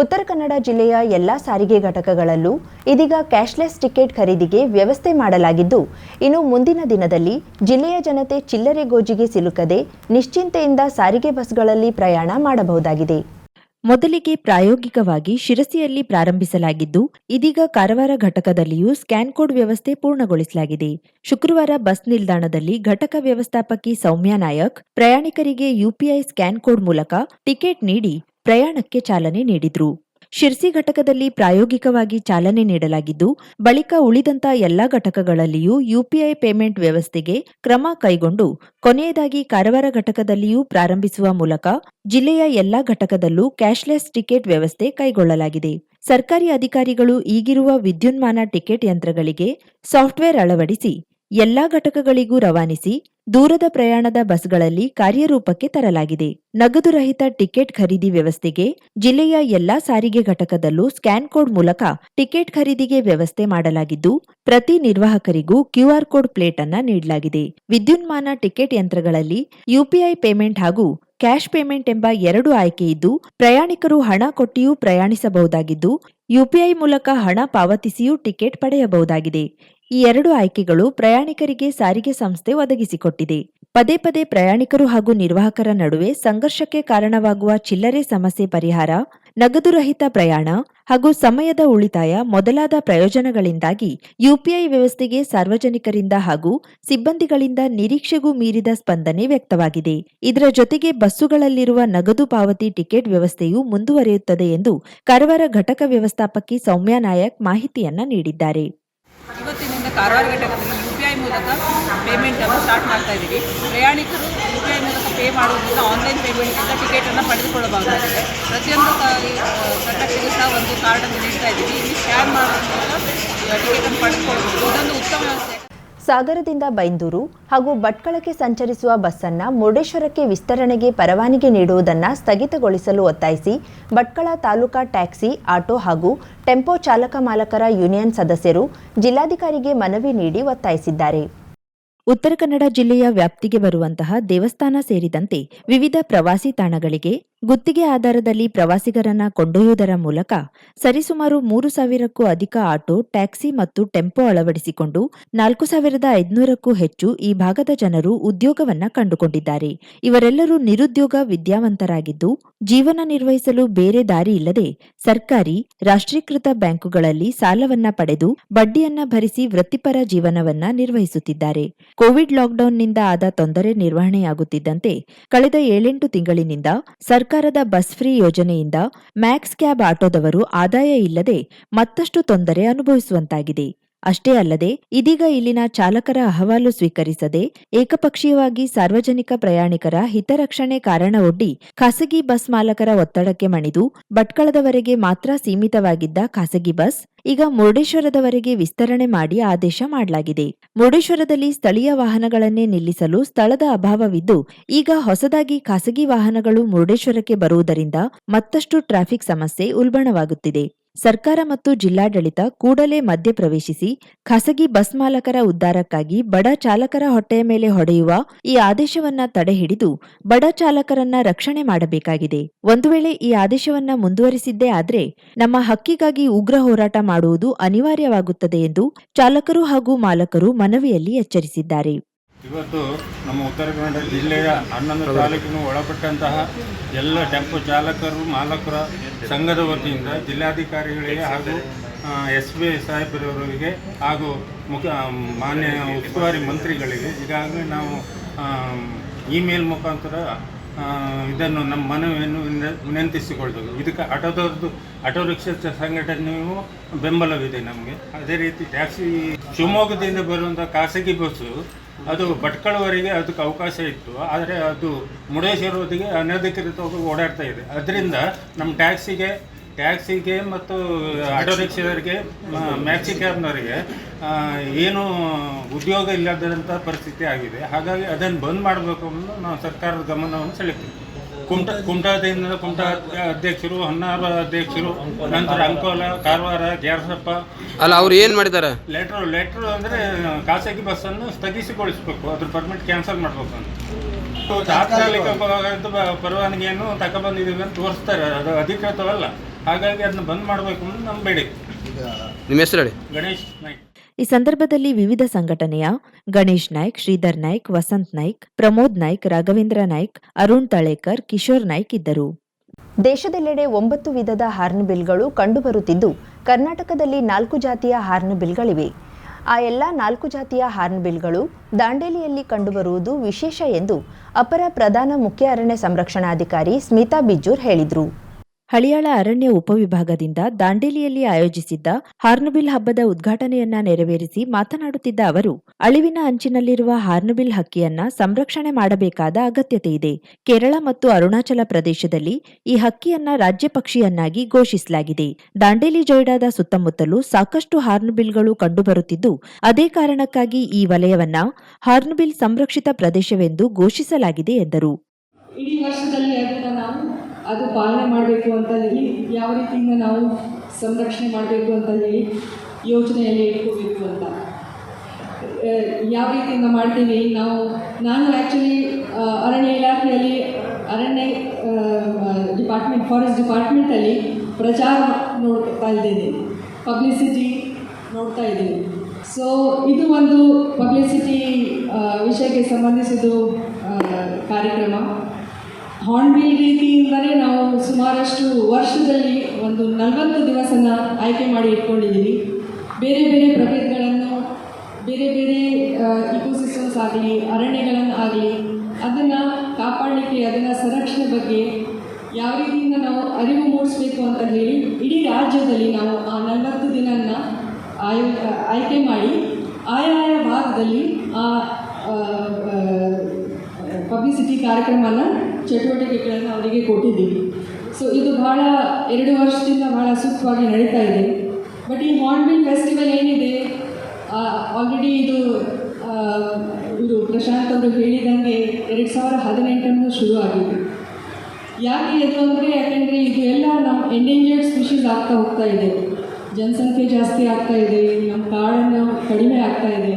ಉತ್ತರ ಕನ್ನಡ ಜಿಲ್ಲೆಯ ಎಲ್ಲ ಸಾರಿಗೆ ಘಟಕಗಳಲ್ಲೂ ಇದೀಗ ಕ್ಯಾಶ್ಲೆಸ್ ಟಿಕೆಟ್ ಖರೀದಿಗೆ ವ್ಯವಸ್ಥೆ ಮಾಡಲಾಗಿದ್ದು, ಇನ್ನು ಮುಂದಿನ ದಿನದಲ್ಲಿ ಜಿಲ್ಲೆಯ ಜನತೆ ಚಿಲ್ಲರೆ ಗೋಜಿಗೆ ಸಿಲುಕದೆ ನಿಶ್ಚಿಂತೆಯಿಂದ ಸಾರಿಗೆ ಬಸ್ಗಳಲ್ಲಿ ಪ್ರಯಾಣ ಮಾಡಬಹುದಾಗಿದೆ. ಮೊದಲಿಗೆ ಪ್ರಾಯೋಗಿಕವಾಗಿ ಶಿರಸಿಯಲ್ಲಿ ಪ್ರಾರಂಭಿಸಲಾಗಿದ್ದು, ಇದೀಗ ಕಾರವಾರ ಘಟಕದಲ್ಲಿಯೂ ಸ್ಕ್ಯಾನ್ ಕೋಡ್ ವ್ಯವಸ್ಥೆ ಪೂರ್ಣಗೊಳಿಸಲಾಗಿದೆ. ಶುಕ್ರವಾರ ಬಸ್ ನಿಲ್ದಾಣದಲ್ಲಿ ಘಟಕ ವ್ಯವಸ್ಥಾಪಕಿ ಸೌಮ್ಯ ನಾಯಕ್, ಪ್ರಯಾಣಿಕರಿಗೆ ಯುಪಿಐ ಸ್ಕ್ಯಾನ್ ಕೋಡ್ ಮೂಲಕ ಟಿಕೆಟ್ ನೀಡಿ ಪ್ರಯಾಣಕ್ಕೆ ಚಾಲನೆ ನೀಡಿದ್ರು. ಶಿರ್ಸಿ ಘಟಕದಲ್ಲಿ ಪ್ರಾಯೋಗಿಕವಾಗಿ ಚಾಲನೆ ನೀಡಲಾಗಿದ್ದು, ಬಳಿಕ ಉಳಿದಂತ ಎಲ್ಲಾ ಘಟಕಗಳಲ್ಲಿಯೂ ಯುಪಿಐ ಪೇಮೆಂಟ್ ವ್ಯವಸ್ಥೆಗೆ ಕ್ರಮ ಕೈಗೊಂಡು, ಕೊನೆಯದಾಗಿ ಕಾರವಾರ ಘಟಕದಲ್ಲಿಯೂ ಪ್ರಾರಂಭಿಸುವ ಮೂಲಕ ಜಿಲ್ಲೆಯ ಎಲ್ಲಾ ಘಟಕದಲ್ಲೂ ಕ್ಯಾಶ್ಲೆಸ್ ಟಿಕೆಟ್ ವ್ಯವಸ್ಥೆ ಕೈಗೊಳ್ಳಲಾಗಿದೆ. ಸರ್ಕಾರಿ ಅಧಿಕಾರಿಗಳು ಈಗಿರುವ ವಿದ್ಯುನ್ಮಾನ ಟಿಕೆಟ್ ಯಂತ್ರಗಳಿಗೆ ಸಾಫ್ಟ್ವೇರ್ ಅಳವಡಿಸಿ, ಎಲ್ಲಾ ಘಟಕಗಳಿಗೂ ರವಾನಿಸಿ ದೂರದ ಪ್ರಯಾಣದ ಬಸ್ಗಳಲ್ಲಿ ಕಾರ್ಯರೂಪಕ್ಕೆ ತರಲಾಗಿದೆ. ನಗದು ರಹಿತ ಟಿಕೆಟ್ ಖರೀದಿ ವ್ಯವಸ್ಥೆಗೆ ಜಿಲ್ಲೆಯ ಎಲ್ಲಾ ಸಾರಿಗೆ ಘಟಕದಲ್ಲೂ ಸ್ಕ್ಯಾನ್ ಕೋಡ್ ಮೂಲಕ ಟಿಕೆಟ್ ಖರೀದಿಗೆ ವ್ಯವಸ್ಥೆ ಮಾಡಲಾಗಿದ್ದು, ಪ್ರತಿ ನಿರ್ವಾಹಕರಿಗೂ ಕ್ಯೂಆರ್ ಕೋಡ್ ಪ್ಲೇಟ್ ಅನ್ನ ನೀಡಲಾಗಿದೆ. ವಿದ್ಯುನ್ಮಾನ ಟಿಕೆಟ್ ಯಂತ್ರಗಳಲ್ಲಿ ಯುಪಿಐ ಪೇಮೆಂಟ್ ಹಾಗೂ ಕ್ಯಾಶ್ ಪೇಮೆಂಟ್ ಎಂಬ ಎರಡು ಆಯ್ಕೆ ಇದ್ದು, ಪ್ರಯಾಣಿಕರು ಹಣ ಕೊಟ್ಟಿಯೂ ಪ್ರಯಾಣಿಸಬಹುದಾಗಿದ್ದು, ಯುಪಿಐ ಮೂಲಕ ಹಣ ಪಾವತಿಸಿಯೂ ಟಿಕೆಟ್ ಪಡೆಯಬಹುದಾಗಿದೆ. ಈ ಎರಡು ಆಯ್ಕೆಗಳು ಪ್ರಯಾಣಿಕರಿಗೆ ಸಾರಿಗೆ ಸಂಸ್ಥೆ ಒದಗಿಸಿಕೊಟ್ಟಿದೆ. ಪದೇ ಪದೇ ಪ್ರಯಾಣಿಕರು ಹಾಗೂ ನಿರ್ವಾಹಕರ ನಡುವೆ ಸಂಘರ್ಷಕ್ಕೆ ಕಾರಣವಾಗುವ ಚಿಲ್ಲರೆ ಸಮಸ್ಯೆ ಪರಿಹಾರ, ನಗದು ರಹಿತ ಪ್ರಯಾಣ ಹಾಗೂ ಸಮಯದ ಉಳಿತಾಯ ಮೊದಲಾದ ಪ್ರಯೋಜನಗಳಿಂದಾಗಿ ಯುಪಿಐ ವ್ಯವಸ್ಥೆಗೆ ಸಾರ್ವಜನಿಕರಿಂದ ಹಾಗೂ ಸಿಬ್ಬಂದಿಗಳಿಂದ ನಿರೀಕ್ಷೆಗೂ ಮೀರಿದ ಸ್ಪಂದನೆ ವ್ಯಕ್ತವಾಗಿದೆ. ಇದರ ಜೊತೆಗೆ ಬಸ್ಸುಗಳಲ್ಲಿರುವ ನಗದು ಪಾವತಿ ಟಿಕೆಟ್ ವ್ಯವಸ್ಥೆಯೂ ಮುಂದುವರಿಯುತ್ತದೆ ಎಂದು ಕಾರವಾರ ಘಟಕ ವ್ಯವಸ್ಥಾಪಕಿ ಸೌಮ್ಯ ನಾಯಕ್ ಮಾಹಿತಿಯನ್ನ ನೀಡಿದ್ದಾರೆ. ಕಾರವಾರ ಘಟಕದಲ್ಲಿ ಯು ಪಿ ಐ ಮೂಲಕ ಪೇಮೆಂಟನ್ನು ಸ್ಟಾರ್ಟ್ ಮಾಡ್ತಾ ಇದ್ದೀವಿ ಪ್ರಯಾಣಿಕರು ಯು ಪಿ ಐ ಮೂಲಕ ಪೇ ಮಾಡುವುದರಿಂದ ಆನ್ಲೈನ್ ಪೇಮೆಂಟಿಂದ ಟಿಕೆಟನ್ನು ಪಡೆದುಕೊಳ್ಳಬಹುದಾಗಿದೆ. ಪ್ರತಿಯೊಂದು ಕಂಡಕ್ಟರ್ಗೂ ಸಹ ಒಂದು ಕಾರ್ಡನ್ನು ನೀಡ್ತಾ ಇದ್ದೀವಿ ಇಲ್ಲಿ ಸ್ಕ್ಯಾನ್ ಮೂಲಕ ಟಿಕೆಟನ್ನು ಪಡೆದುಕೊಳ್ಬೋದು ಇದೊಂದು ಉತ್ತಮ ವ್ಯವಸ್ಥೆ. ಸಾಗರದಿಂದ ಬೈಂದೂರು ಹಾಗೂ ಭಟ್ಕಳಕ್ಕೆ ಸಂಚರಿಸುವ ಬಸ್ಸನ್ನ ಮುರುಡೇಶ್ವರಕ್ಕೆ ವಿಸ್ತರಣೆಗೆ ಪರವಾನಗಿ ನೀಡುವುದನ್ನು ಸ್ಥಗಿತಗೊಳಿಸಲು ಒತ್ತಾಯಿಸಿ ಭಟ್ಕಳ ತಾಲೂಕಾ ಟ್ಯಾಕ್ಸಿ, ಆಟೋ ಹಾಗೂ ಟೆಂಪೋ ಚಾಲಕ ಮಾಲಕರ ಯೂನಿಯನ್ ಸದಸ್ಯರು ಜಿಲ್ಲಾಧಿಕಾರಿಗೆ ಮನವಿ ನೀಡಿ ಒತ್ತಾಯಿಸಿದ್ದಾರೆ. ಉತ್ತರ ಕನ್ನಡ ಜಿಲ್ಲೆಯ ವ್ಯಾಪ್ತಿಗೆ ಬರುವಂತಹ ದೇವಸ್ಥಾನ ಸೇರಿದಂತೆ ವಿವಿಧ ಪ್ರವಾಸಿ ತಾಣಗಳಿಗೆ ಗುತ್ತಿಗೆ ಆಧಾರದಲ್ಲಿ ಪ್ರವಾಸಿಗರನ್ನ ಕೊಂಡೊಯ್ಯುವುದರ ಮೂಲಕ ಸರಿಸುಮಾರು ಮೂರು ಸಾವಿರಕ್ಕೂ ಅಧಿಕ ಆಟೋ, ಟ್ಯಾಕ್ಸಿ ಮತ್ತು ಟೆಂಪೋ ಅಳವಡಿಸಿಕೊಂಡು ನಾಲ್ಕು ಸಾವಿರದ ಐದುನೂರಕ್ಕೂ ಹೆಚ್ಚು ಈ ಭಾಗದ ಜನರು ಉದ್ಯೋಗವನ್ನ ಕಂಡುಕೊಂಡಿದ್ದಾರೆ. ಇವರೆಲ್ಲರೂ ನಿರುದ್ಯೋಗ ವಿದ್ಯಾವಂತರಾಗಿದ್ದು, ಜೀವನ ನಿರ್ವಹಿಸಲು ಬೇರೆ ದಾರಿ ಇಲ್ಲದೆ ಸರ್ಕಾರಿ, ರಾಷ್ಟ್ರೀಕೃತ ಬ್ಯಾಂಕುಗಳಲ್ಲಿ ಸಾಲವನ್ನ ಪಡೆದು ಬಡ್ಡಿಯನ್ನ ಭರಿಸಿ ವೃತ್ತಿಪರ ಜೀವನವನ್ನ ನಿರ್ವಹಿಸುತ್ತಿದ್ದಾರೆ. ಕೋವಿಡ್ ಲಾಕ್ಡೌನ್ನಿಂದ ಆದ ತೊಂದರೆ ನಿರ್ವಹಣೆಯಾಗುತ್ತಿದ್ದಂತೆ ಕಳೆದ ಏಳೆಂಟು ತಿಂಗಳಿನಿಂದ ಸರ್ಕಾರದ ಬಸ್ ಫ್ರೀ ಯೋಜನೆಯಿಂದ ಮ್ಯಾಕ್ಸ್ ಕ್ಯಾಬ್ ಆಟೋದವರು ಆದಾಯ ಇಲ್ಲದೆ ಮತ್ತಷ್ಟು ತೊಂದರೆ ಅನುಭವಿಸುವಂತಾಗಿದೆ. ಅಷ್ಟೇ ಅಲ್ಲದೆ, ಇದೀಗ ಇಲ್ಲಿನ ಚಾಲಕರ ಅಹವಾಲು ಸ್ವೀಕರಿಸದೆ, ಏಕಪಕ್ಷೀಯವಾಗಿ ಸಾರ್ವಜನಿಕ ಪ್ರಯಾಣಿಕರ ಹಿತರಕ್ಷಣೆ ಕಾರಣ ಒಡ್ಡಿ ಖಾಸಗಿ ಬಸ್ ಮಾಲಕರ ಒತ್ತಡಕ್ಕೆ ಮಣಿದು, ಭಟ್ಕಳದವರೆಗೆ ಮಾತ್ರ ಸೀಮಿತವಾಗಿದ್ದ ಖಾಸಗಿ ಬಸ್ ಈಗ ಮುರುಡೇಶ್ವರದವರೆಗೆ ವಿಸ್ತರಣೆ ಮಾಡಿ ಆದೇಶ ಮಾಡಲಾಗಿದೆ. ಮುರುಡೇಶ್ವರದಲ್ಲಿ ಸ್ಥಳೀಯ ವಾಹನಗಳನ್ನೇ ನಿಲ್ಲಿಸಲು ಸ್ಥಳದ ಅಭಾವವಿದ್ದು, ಈಗ ಹೊಸದಾಗಿ ಖಾಸಗಿ ವಾಹನಗಳು ಮುರುಡೇಶ್ವರಕ್ಕೆ ಬರುವುದರಿಂದ ಮತ್ತಷ್ಟು ಟ್ರಾಫಿಕ್ ಸಮಸ್ಯೆ ಉಲ್ಬಣವಾಗುತ್ತಿದೆ. ಸರ್ಕಾರ ಮತ್ತು ಜಿಲ್ಲಾಡಳಿತ ಕೂಡಲೇ ಮಧ್ಯಪ್ರವೇಶಿಸಿ ಖಾಸಗಿ ಬಸ್ ಮಾಲಕರ ಉದ್ಧಾರಕ್ಕಾಗಿ ಬಡ ಚಾಲಕರ ಹೊಟ್ಟೆಯ ಮೇಲೆ ಹೊಡೆಯುವ ಈ ಆದೇಶವನ್ನ ತಡೆಹಿಡಿದು ಬಡ ಚಾಲಕರನ್ನ ರಕ್ಷಣೆ ಮಾಡಬೇಕಾಗಿದೆ. ಒಂದು ವೇಳೆ ಈ ಆದೇಶವನ್ನ ಮುಂದುವರಿಸಿದ್ದೇ ಆದರೆ ನಮ್ಮ ಹಕ್ಕಿಗಾಗಿ ಉಗ್ರ ಹೋರಾಟ ಮಾಡುವುದು ಅನಿವಾರ್ಯವಾಗುತ್ತದೆ ಎಂದು ಚಾಲಕರು ಹಾಗೂ ಮಾಲಕರು ಮನವಿಯಲ್ಲಿ ಎಚ್ಚರಿಸಿದ್ದಾರೆ. ಇವತ್ತು ನಮ್ಮ ಉತ್ತರ ಕನ್ನಡ ಜಿಲ್ಲೆಯ ಹನ್ನೊಂದು ತಾಲೂಕಿನ ಒಳಪಟ್ಟಂತಹ ಎಲ್ಲ ಟೆಂಪೋ ಚಾಲಕರು, ಮಾಲಕರ ಸಂಘದ ವತಿಯಿಂದ ಜಿಲ್ಲಾಧಿಕಾರಿಗಳಿಗೆ ಹಾಗೂ ಎಸ್ ಬಿ ಐ ಸಾಹೇಬರವರಿಗೆ ಹಾಗೂ ಮುಖ್ಯ ಮಾನ್ಯ ಉಸ್ತುವಾರಿ ಮಂತ್ರಿಗಳಿಗೆ ಈಗಾಗಲೇ ನಾವು ಇಮೇಲ್ ಮುಖಾಂತರ ಇದನ್ನು ನಮ್ಮ ಮನವಿಯನ್ನು ವಿನ- ವಿನಂತಿಸಿಕೊಳ್ತೇವೆ ಇದಕ್ಕೆ ಆಟೋದವ್ರದ್ದು ಆಟೋ ರಿಕ್ಷಾ ಸಂಘಟನೆಯೂ ಬೆಂಬಲವಿದೆ ನಮಗೆ. ಅದೇ ರೀತಿ ಟ್ಯಾಕ್ಸಿ ಶಿವಮೊಗ್ಗದಿಂದ ಬರುವಂಥ ಖಾಸಗಿ ಬಸ್ಸು ಅದು ಭಟ್ಕಳವರೆಗೆ ಅದಕ್ಕೆ ಅವಕಾಶ ಇತ್ತು. ಆದರೆ ಅದು ಮುರುಡೇಶ್ವರವರೆಗೆ ಅನಧಿಕೃತವಾಗಿ ಓಡಾಡ್ತಾ ಇದೆ. ಅದರಿಂದ ನಮ್ಮ ಟ್ಯಾಕ್ಸಿಗೆ ಟ್ಯಾಕ್ಸಿಗೆ ಮತ್ತು ಆಟೋ ರಿಕ್ಷಾದವರಿಗೆ ಮ್ಯಾಕ್ಸಿ ಕ್ಯಾಬ್ನವರಿಗೆ ಏನು ಉದ್ಯೋಗ ಇಲ್ಲದಂಥ ಪರಿಸ್ಥಿತಿ ಆಗಿದೆ. ಹಾಗಾಗಿ ಅದನ್ನು ಬಂದ್ ಮಾಡಬೇಕು ಅನ್ನೋದು ನಾವು ಸರ್ಕಾರದ ಗಮನವನ್ನು ಸೆಳೆತೀವಿ. ಕುಮಟ ಕುಮಟಾದಿಂದ ಕುಮಟ ಅಧ್ಯಕ್ಷರು ಹೊನ್ನಾರ ಅಧ್ಯಕ್ಷರು ನಂತರ ಅಂಕೋಲ ಕಾರವಾರ ಗ್ಯಾರಸಪ್ಪ ಅಲ್ಲ ಅವ್ರು ಏನು ಮಾಡಿದ್ದಾರೆ? ಲೆಟ್ರು ಲೆಟ್ರು ಅಂದರೆ ಖಾಸಗಿ ಬಸ್ಸನ್ನು ಸ್ಥಗಿಸಿಗೊಳಿಸಬೇಕು. ಅದ್ರ ಪರ್ಮಿಟ್ ಕ್ಯಾನ್ಸಲ್ ಮಾಡಬೇಕು ಅಂತ. ತಾತ್ಕಾಲಿಕ ಪರವಾನಗಿಯನ್ನು ತಗೊಬಂದಿದ್ದೀವಿ ಅಂತ ತೋರಿಸ್ತಾರೆ. ಅದು ಅಧಿಕೃತವಲ್ಲ. ಹಾಗಾಗಿ ಅದನ್ನ ಬಂದ್ ಮಾಡಬೇಕು ಅಂತ ನಮ್ಮ ಬೇಡಿಕೆ ನಿಮ್ಮ ಹೆಸರು ಹೇಳಿ. ಗಣೇಶ್ ನಾಯ್ಕ್. ಈ ಸಂದರ್ಭದಲ್ಲಿ ವಿವಿಧ ಸಂಘಟನೆಯ ಗಣೇಶ್ ನಾಯ್ಕ್, ಶ್ರೀಧರ್ ನಾಯ್ಕ್, ವಸಂತ್ ನಾಯ್ಕ್, ಪ್ರಮೋದ್ ನಾಯ್ಕ್, ರಾಘವೇಂದ್ರ ನಾಯ್ಕ್, ಅರುಣ್ ತಳೇಕರ್, ಕಿಶೋರ್ ನಾಯ್ಕ್ ಇದ್ದರು. ದೇಶದೆಲ್ಲೆಡೆ ಒಂಬತ್ತು ವಿಧದ ಹಾರ್ನ್ ಬಿಲ್ಗಳು ಕಂಡುಬರುತ್ತಿದ್ದು, ಕರ್ನಾಟಕದಲ್ಲಿ ನಾಲ್ಕು ಜಾತಿಯ ಹಾರ್ನ್ ಬಿಲ್ಗಳಿವೆ. ಆ ಎಲ್ಲ ನಾಲ್ಕು ಜಾತಿಯ ಹಾರ್ನ್ ಬಿಲ್ಗಳು ದಾಂಡೇಲಿಯಲ್ಲಿ ಕಂಡುಬರುವುದು ವಿಶೇಷ ಎಂದು ಅಪರ ಪ್ರಧಾನ ಮುಖ್ಯ ಅರಣ್ಯ ಸಂರಕ್ಷಣಾಧಿಕಾರಿ ಸ್ಮಿತಾ ಬಿಜ್ಜೂರ್ ಹೇಳಿದರು. ಹಳಿಯಾಳ ಅರಣ್ಯ ಉಪವಿಭಾಗದಿಂದ ದಾಂಡೇಲಿಯಲ್ಲಿ ಆಯೋಜಿಸಿದ್ದ ಹಾರ್ನುಬಿಲ್ ಹಬ್ಬದ ಉದ್ಘಾಟನೆಯನ್ನ ನೆರವೇರಿಸಿ ಮಾತನಾಡುತ್ತಿದ್ದ ಅವರು, ಅಳಿವಿನ ಅಂಚಿನಲ್ಲಿರುವ ಹಾರ್ನುಬಿಲ್ ಹಕ್ಕಿಯನ್ನ ಸಂರಕ್ಷಣೆ ಮಾಡಬೇಕಾದ ಅಗತ್ಯತೆ ಇದೆ. ಕೇರಳ ಮತ್ತು ಅರುಣಾಚಲ ಪ್ರದೇಶದಲ್ಲಿ ಈ ಹಕ್ಕಿಯನ್ನ ರಾಜ್ಯ ಪಕ್ಷಿಯನ್ನಾಗಿ ಘೋಷಿಸಲಾಗಿದೆ. ದಾಂಡೇಲಿ ಜೊಯ್ಡಾದ ಸುತ್ತಮುತ್ತಲೂ ಸಾಕಷ್ಟು ಹಾರ್ನುಬಿಲ್ಗಳು ಕಂಡುಬರುತ್ತಿದ್ದು, ಅದೇ ಕಾರಣಕ್ಕಾಗಿ ಈ ವಲಯವನ್ನ ಹಾರ್ನುಬಿಲ್ ಸಂರಕ್ಷಿತ ಪ್ರದೇಶವೆಂದು ಘೋಷಿಸಲಾಗಿದೆ ಎಂದರು ಇಡೀ ವರ್ಷದಲ್ಲಿ ಅದನ್ನು ನಾವು ಅದು ಪಾಲನೆ ಮಾಡಬೇಕು ಅಂತ ಹೇಳಿ, ಯಾವ ರೀತಿಯಿಂದ ನಾವು ಸಂರಕ್ಷಣೆ ಮಾಡಬೇಕು ಅಂತ ಹೇಳಿ ಯೋಚನೆಯಲ್ಲಿ ಇಟ್ಕೋಬೇಕು ಅಂತ. ಯಾವ ರೀತಿಯಿಂದ ಮಾಡ್ತೀವಿ? ನಾವು, ನಾನು ಆ್ಯಕ್ಚುಲಿ ಅರಣ್ಯ ಇಲಾಖೆಯಲ್ಲಿ, ಅರಣ್ಯ ಡಿಪಾರ್ಟ್ಮೆಂಟ್ ಫಾರೆಸ್ಟ್ ಡಿಪಾರ್ಟ್ಮೆಂಟಲ್ಲಿ ಪ್ರಚಾರ ನೋಡ್ತಾ ಇದ್ದೇನೆ. ಪಬ್ಲಿಸಿಟಿ ನೋಡ್ತಾ ಇದ್ದೀನಿ. ಸೊ ಇದು ಒಂದು ಪಬ್ಲಿಸಿಟಿ ವಿಷಯಕ್ಕೆ ಸಂಬಂಧಿಸಿದ ಕಾರ್ಯಕ್ರಮ. ಹಾರ್ನ್ಬಿಲ್ ರೀತಿಯಿಂದಲೇ ನಾವು ಸುಮಾರಷ್ಟು ವರ್ಷದಲ್ಲಿ ಒಂದು ನಲವತ್ತು ದಿವಸನ ಆಯ್ಕೆ ಮಾಡಿ ಇಟ್ಕೊಂಡಿದ್ದೀವಿ ಬೇರೆ ಬೇರೆ ಪ್ರಭೇದಗಳನ್ನು, ಬೇರೆ ಬೇರೆ ಇಕೋಸಿಸ್ಟಮ್ಸ್ ಆಗಲಿ ಅರಣ್ಯಗಳನ್ನು ಆಗಲಿ, ಅದನ್ನು ಕಾಪಾಡಲಿಕ್ಕೆ, ಅದನ್ನು ಸಂರಕ್ಷಣೆ ಬಗ್ಗೆ ಯಾವ ರೀತಿಯಿಂದ ನಾವು ಅರಿವು ಮೂಡಿಸಬೇಕು ಅಂತ ಹೇಳಿ ಇಡೀ ರಾಜ್ಯದಲ್ಲಿ ನಾವು ಆ ನಲವತ್ತು ಆಯೋ, ಆಯ್ಕೆ ಮಾಡಿ, ಆಯಾಯ ಭಾಗದಲ್ಲಿ ಆ ಕಾರ್ಯಕ್ರಮನ ಚಟುವಟಿಕೆಗಳನ್ನು ಅವರಿಗೆ ಕೊಟ್ಟಿದ್ದೀವಿ. ಸೊ ಇದು ಭಾಳ ಎರಡು ವರ್ಷದಿಂದ ಭಾಳ ಸೂಕ್ತವಾಗಿ ನಡೀತಾ ಇದೆ. ಬಟ್ ಈ ಹಾರ್ನ್ಬಿಲ್ ಫೆಸ್ಟಿವಲ್ ಏನಿದೆ ಆಲ್ರೆಡಿ ಇದು ಇದು ಪ್ರಶಾಂತ್ ಅವರು ಹೇಳಿದಂಗೆ ಎರಡು ಸಾವಿರ ಹದಿನೆಂಟರಿಂದ ಶುರು ಆಗಿದೆ ಯಾಕೆ ಇದು ಅಂದರೆ, ಯಾಕೆಂದರೆ ಇದು ಎಲ್ಲ ನಮ್ಮ ಎಂಡೇಂಜರ್ಡ್ ಸ್ಪೀಷೀಸ್ ಆಗ್ತಾ ಹೋಗ್ತಾ ಇದೆ. ಜನಸಂಖ್ಯೆ ಜಾಸ್ತಿ ಆಗ್ತಾ ಇದೆ, ನಮ್ಮ ಕಾಡನ್ನು ಕಡಿಮೆ ಆಗ್ತಾ ಇದೆ.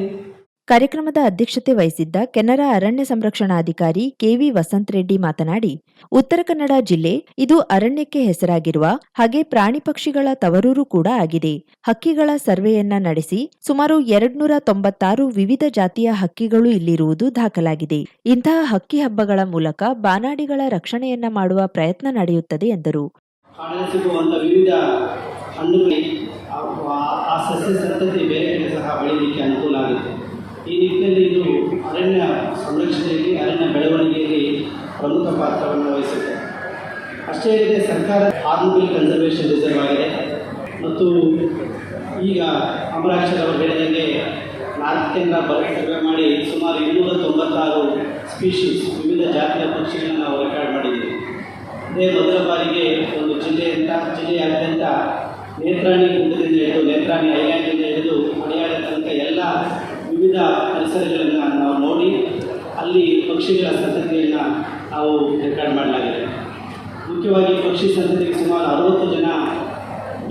ಕಾರ್ಯಕ್ರಮದ ಅಧ್ಯಕ್ಷತೆ ವಹಿಸಿದ್ದ ಕೆನರಾ ಅರಣ್ಯ ಸಂರಕ್ಷಣಾಧಿಕಾರಿ ಕೆವಿ ವಸಂತ್ ರೆಡ್ಡಿ ಮಾತನಾಡಿ, ಉತ್ತರ ಕನ್ನಡ ಜಿಲ್ಲೆ ಇದು ಅರಣ್ಯಕ್ಕೆ ಹೆಸರಾಗಿರುವ ಹಾಗೆ ಪ್ರಾಣಿ ಪಕ್ಷಿಗಳ ತವರೂರು ಕೂಡ ಆಗಿದೆ. ಹಕ್ಕಿಗಳ ಸರ್ವೆಯನ್ನ ನಡೆಸಿ ಸುಮಾರು ಎರಡ್ನೂರ ತೊಂಬತ್ತಾರು ವಿವಿಧ ಜಾತಿಯ ಹಕ್ಕಿಗಳು ಇಲ್ಲಿರುವುದು ದಾಖಲಾಗಿದೆ. ಇಂತಹ ಹಕ್ಕಿ ಹಬ್ಬಗಳ ಮೂಲಕ ಬಾನಾಡಿಗಳ ರಕ್ಷಣೆಯನ್ನ ಮಾಡುವ ಪ್ರಯತ್ನ ನಡೆಯುತ್ತದೆ ಎಂದರು. ಸಹ ಬೆಳೀಲಿಕ್ಕೆ ಅನುಕೂಲ ಆಗುತ್ತೆ. ಈ ನಿಟ್ಟಿನಲ್ಲಿ ಇದು ಅರಣ್ಯ ಸಂರಕ್ಷಣೆಯಲ್ಲಿ, ಅರಣ್ಯ ಬೆಳವಣಿಗೆಯಲ್ಲಿ ಪ್ರಮುಖ ಪಾತ್ರವನ್ನು ವಹಿಸುತ್ತೆ. ಅಷ್ಟೇ ಅಲ್ಲದೆ ಸರ್ಕಾರ ಹಾರ್ನ್ಬಿಲ್ ಕನ್ಸರ್ವೇಷನ್ ರಿಸರ್ವ್ ಆಗಿದೆ. ಮತ್ತು ಈಗ ಅಮರಾಕ್ಷರ್ ಅವರು ಹೇಳಿದಂಗೆ ನಾಲ್ಕರಿಂದ ಬರೋ ಮಾಡಿ ಸುಮಾರು ಇನ್ನೂರ ತೊಂಬತ್ತಾರು ಸ್ಪೀಷೀಸ್ ವಿವಿಧ ಜಾತಿಯ ಪಕ್ಷಿಗಳನ್ನು ನಾವು ರೆಕಾರ್ಡ್ ಮಾಡಿದ್ದೀವಿ. ಇದೇ ಮೊದಲ ಬಾರಿಗೆ ಒಂದು ಜಿಲ್ಲೆಯಿಂದ ಜಿಲ್ಲೆಯಾದ್ಯಂತ ನೇತ್ರಾಣಿ ಗುಂಡದಿಂದ ಹಿಡಿದು, ನೇತ್ರಾಣಿ ಐಲ್ಯಾಂಡಿಂದ ಹಿಡಿದು ತನಕ ಎಲ್ಲ ವಿವಿಧ ಪರಿಸರಗಳನ್ನು ನಾವು ನೋಡಿ ಅಲ್ಲಿ ಪಕ್ಷಿಗಳ ಸಂತತಿಯನ್ನು ನಾವು ರೆಕಾರ್ಡ್ ಮಾಡಲಾಗಿದೆ. ಮುಖ್ಯವಾಗಿ ಪಕ್ಷಿ ಸಂತತಿಗೆ ಸುಮಾರು ಅರವತ್ತು ಜನ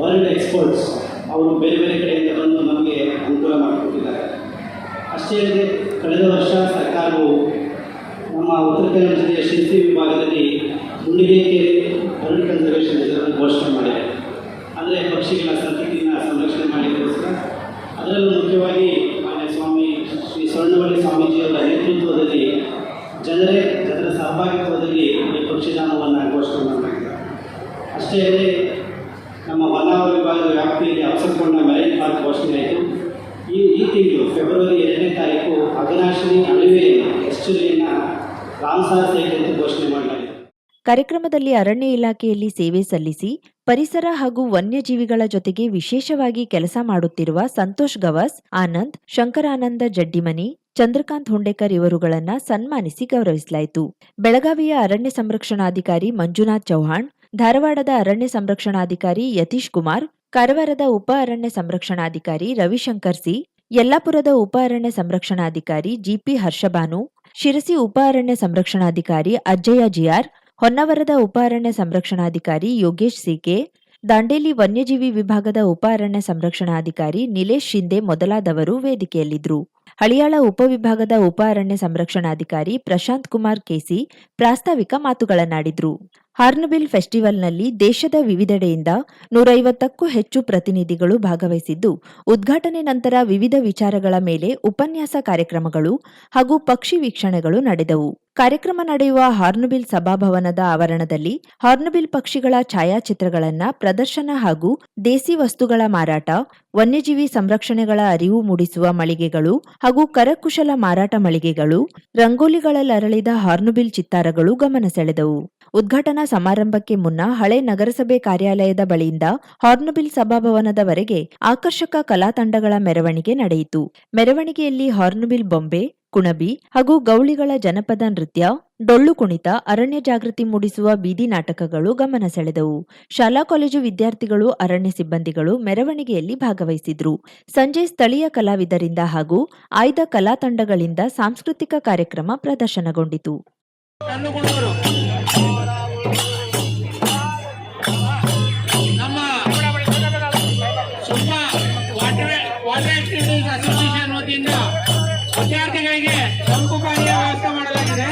ವರ್ಲ್ಡ್ ಎಕ್ಸ್ಪರ್ಟ್ಸ್ ಅವರು ಬೇರೆ ಬೇರೆ ಕಡೆಯಿಂದ ಬಂದು ನಮಗೆ ಅನುಕೂಲ ಮಾಡಿಕೊಟ್ಟಿದ್ದಾರೆ. ಅಷ್ಟೇ ಅಲ್ಲದೆ ಕಳೆದ ವರ್ಷ ಸರ್ಕಾರವು ನಮ್ಮ ಉತ್ತರ ಕನ್ನಡ ಜಿಲ್ಲೆಯ ಶಿಲ್ಪಿ ವಿಭಾಗದಲ್ಲಿ ಗುಂಡಿಗೆಕೆರೆ ವರ್ಲ್ಡ್ ಕನ್ಸರ್ವೇಷನ್ ಹೆಸರನ್ನು ಘೋಷಣೆ ಮಾಡಿದೆ. ಅಂದರೆ ಪಕ್ಷಿಗಳ ಸಂತತಿಯನ್ನು ಸಂರಕ್ಷಣೆ ಮಾಡಲಿಕ್ಕೋಸ್ಕರ ಅದರಲ್ಲೂ ಮುಖ್ಯವಾಗಿ ಮಾನ್ಯ ಸ್ವಾಮಿ ಶ್ರೀ ಸ್ವರ್ಣವಳ್ಳಿ ಸ್ವಾಮೀಜಿಯವರ ನೇತೃತ್ವದಲ್ಲಿ ಜನರೇ ಜನರ ಸಹಭಾಗಿತ್ವದಲ್ಲಿ ಈ ಪಕ್ಷಿಧಾಮವನ್ನು ಘೋಷಣೆ ಮಾಡಲಾಗಿದೆ ಅಷ್ಟೇ ಅಲ್ಲದೆ ನಮ್ಮ ಹೊನ್ನಾವರ ವಿಭಾಗದ ವ್ಯಾಪ್ತಿಯಲ್ಲಿ ಅವಸರಗೊಂಡ ಮೆರೈನ್ ಪಾರ್ಕ್ ಘೋಷಣೆ ಆಯಿತು ಈ ಈ ತಿಂಗಳು ಫೆಬ್ರವರಿ ಎರಡನೇ ತಾರೀಕು ಅಘನಾಶಿನಿ ಅಳಿವೆಯನ್ನು ಎಸ್ಟುರಿಯನ್ನು ರಾಮಸಾರ್ ಸೈಟ್ ಅಂತ ಘೋಷಣೆ ಮಾಡಲಾಗಿದೆ ಕಾರ್ಯಕ್ರಮದಲ್ಲಿ ಅರಣ್ಯ ಇಲಾಖೆಯಲ್ಲಿ ಸೇವೆ ಸಲ್ಲಿಸಿ, ಪರಿಸರ ಹಾಗೂ ವನ್ಯಜೀವಿಗಳ ಜೊತೆಗೆ ವಿಶೇಷವಾಗಿ ಕೆಲಸ ಮಾಡುತ್ತಿರುವ ಸಂತೋಷ್ ಗವಾಸ್, ಆನಂದ್, ಶಂಕರಾನಂದ ಜಡ್ಡಿಮನಿ, ಚಂದ್ರಕಾಂತ್ ಹುಂಡೇಕರ್ ಇವರುಗಳನ್ನ ಸನ್ಮಾನಿಸಿ ಗೌರವಿಸಲಾಯಿತು. ಬೆಳಗಾವಿಯ ಅರಣ್ಯ ಸಂರಕ್ಷಣಾಧಿಕಾರಿ ಮಂಜುನಾಥ್ ಚೌಹಾಣ್, ಧಾರವಾಡದ ಅರಣ್ಯ ಸಂರಕ್ಷಣಾಧಿಕಾರಿ ಯತೀಶ್ ಕುಮಾರ್, ಕಾರವಾರದ ಉಪ ಅರಣ್ಯ ಸಂರಕ್ಷಣಾಧಿಕಾರಿ ರವಿಶಂಕರ್ ಸಿ, ಯಲ್ಲಾಪುರದ ಉಪ ಅರಣ್ಯ ಸಂರಕ್ಷಣಾಧಿಕಾರಿ ಜಿಪಿ ಹರ್ಷಬಾನು, ಶಿರಸಿ ಉಪ ಅರಣ್ಯ ಸಂರಕ್ಷಣಾಧಿಕಾರಿ ಅಜ್ಜಯ್ಯ ಜಿಆರ್ ಹೊನ್ನವರದ ಉಪ ಅರಣ್ಯ ಸಂರಕ್ಷಣಾಧಿಕಾರಿ ಯೋಗೇಶ್ ಸಿಕೆ, ದಾಂಡೇಲಿ ವನ್ಯಜೀವಿ ವಿಭಾಗದ ಉಪ ಅರಣ್ಯ ಸಂರಕ್ಷಣಾಧಿಕಾರಿ ನಿಲೇಶ್ ಶಿಂದೆ ಮೊದಲಾದವರು ವೇದಿಕೆಯಲ್ಲಿದ್ದರು. ಹಳಿಯಾಳ ಉಪವಿಭಾಗದ ಉಪ ಅರಣ್ಯ ಸಂರಕ್ಷಣಾಧಿಕಾರಿ ಪ್ರಶಾಂತ್ ಕುಮಾರ್ ಕೆಸಿ ಪ್ರಾಸ್ತಾವಿಕ ಮಾತುಗಳನ್ನಾಡಿದ್ರು. ಹಾರ್ನ್ಬಿಲ್ ಫೆಸ್ಟಿವಲ್ನಲ್ಲಿ ದೇಶದ ವಿವಿಧೆಡೆಯಿಂದ ನೂರೈವತ್ತಕ್ಕೂ ಹೆಚ್ಚು ಪ್ರತಿನಿಧಿಗಳು ಭಾಗವಹಿಸಿದ್ದು, ಉದ್ಘಾಟನೆ ನಂತರ ವಿವಿಧ ವಿಚಾರಗಳ ಮೇಲೆ ಉಪನ್ಯಾಸ ಕಾರ್ಯಕ್ರಮಗಳು ಹಾಗೂ ಪಕ್ಷಿ ವೀಕ್ಷಣೆಗಳು ನಡೆದವು. ಕಾರ್ಯಕ್ರಮ ನಡೆಯುವ ಹಾರ್ನ್ಬಿಲ್ ಸಭಾಭವನದ ಆವರಣದಲ್ಲಿ ಹಾರ್ನ್ಬಿಲ್ ಪಕ್ಷಿಗಳ ಛಾಯಾಚಿತ್ರಗಳನ್ನ ಪ್ರದರ್ಶನ ಹಾಗೂ ದೇಸಿ ವಸ್ತುಗಳ ಮಾರಾಟ, ವನ್ಯಜೀವಿ ಸಂರಕ್ಷಣೆಗಳ ಅರಿವು ಮೂಡಿಸುವ ಮಳಿಗೆಗಳು ಹಾಗೂ ಕರಕುಶಲ ಮಾರಾಟ ಮಳಿಗೆಗಳು ರಂಗೋಲಿಗಳಲ್ಲರಳಿದ ಹಾರ್ನ್ಬಿಲ್ ಚಿತ್ತಾರಗಳು ಗಮನ ಸೆಳೆದವು. ಉದ್ಘಾಟನಾ ಸಮಾರಂಭಕ್ಕೆ ಮುನ್ನ ಹಳೆ ನಗರಸಭೆ ಕಾರ್ಯಾಲಯದ ಬಳಿಯಿಂದ ಹಾರ್ನಬಿಲ್ ಸಭಾಭವನದವರೆಗೆ ಆಕರ್ಷಕ ಕಲಾ ತಂಡಗಳ ಮೆರವಣಿಗೆ ನಡೆಯಿತು. ಮೆರವಣಿಗೆಯಲ್ಲಿ ಹಾರ್ನಬಿಲ್ ಬೊಂಬೆ, ಕುಣಬಿ ಹಾಗೂ ಗೌಳಿಗಳ ಜನಪದ ನೃತ್ಯ, ಡೊಳ್ಳು ಕುಣಿತ, ಅರಣ್ಯ ಜಾಗೃತಿ ಮೂಡಿಸುವ ಬೀದಿ ನಾಟಕಗಳು ಗಮನ ಸೆಳೆದವು. ಶಾಲಾ ಕಾಲೇಜು ವಿದ್ಯಾರ್ಥಿಗಳು, ಅರಣ್ಯ ಸಿಬ್ಬಂದಿಗಳು ಮೆರವಣಿಗೆಯಲ್ಲಿ ಭಾಗವಹಿಸಿದ್ರು. ಸಂಜೆ ಸ್ಥಳೀಯ ಕಲಾವಿದರಿಂದ ಹಾಗೂ ಆಯ್ದ ಕಲಾ ತಂಡಗಳಿಂದ ಸಾಂಸ್ಕೃತಿಕ ಕಾರ್ಯಕ್ರಮ ಪ್ರದರ್ಶನಗೊಂಡಿತು. ವಿದ್ಯಾರ್ಥಿಗಳಿಗೆ ತಂಪು ಪಾನೀಯ ವ್ಯವಸ್ಥೆ ಮಾಡಲಾಗಿದೆ.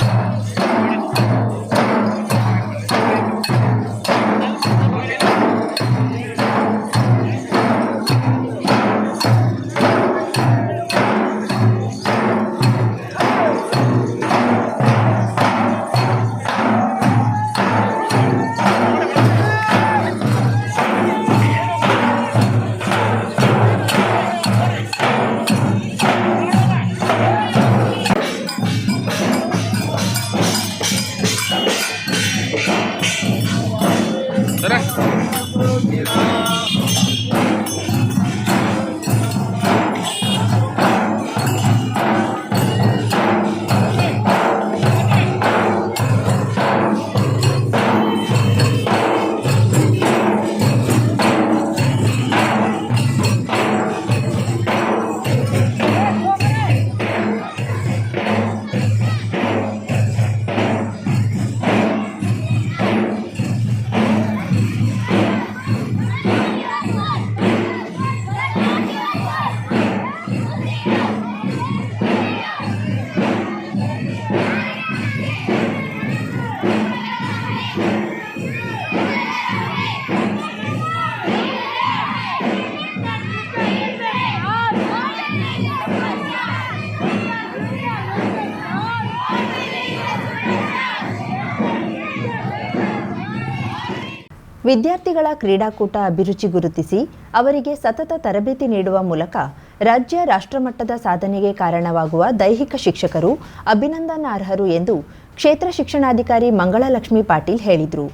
ವಿದ್ಯಾರ್ಥಿಗಳ ಕ್ರೀಡಾಕೂಟ ಅಭಿರುಚಿ ಗುರುತಿಸಿ ಅವರಿಗೆ ಸತತ ತರಬೇತಿ ನೀಡುವ ಮೂಲಕ ರಾಜ್ಯ ರಾಷ್ಟ್ರಮಟ್ಟದ ಸಾಧನೆಗೆ ಕಾರಣವಾಗುವ ದೈಹಿಕ ಶಿಕ್ಷಕರು ಅಭಿನಂದನಾರ್ಹರು ಎಂದು ಕ್ಷೇತ್ರ ಶಿಕ್ಷಣಾಧಿಕಾರಿ ಮಂಗಳಲಕ್ಷ್ಮಿ ಪಾಟೀಲ್ ಹೇಳಿದರು.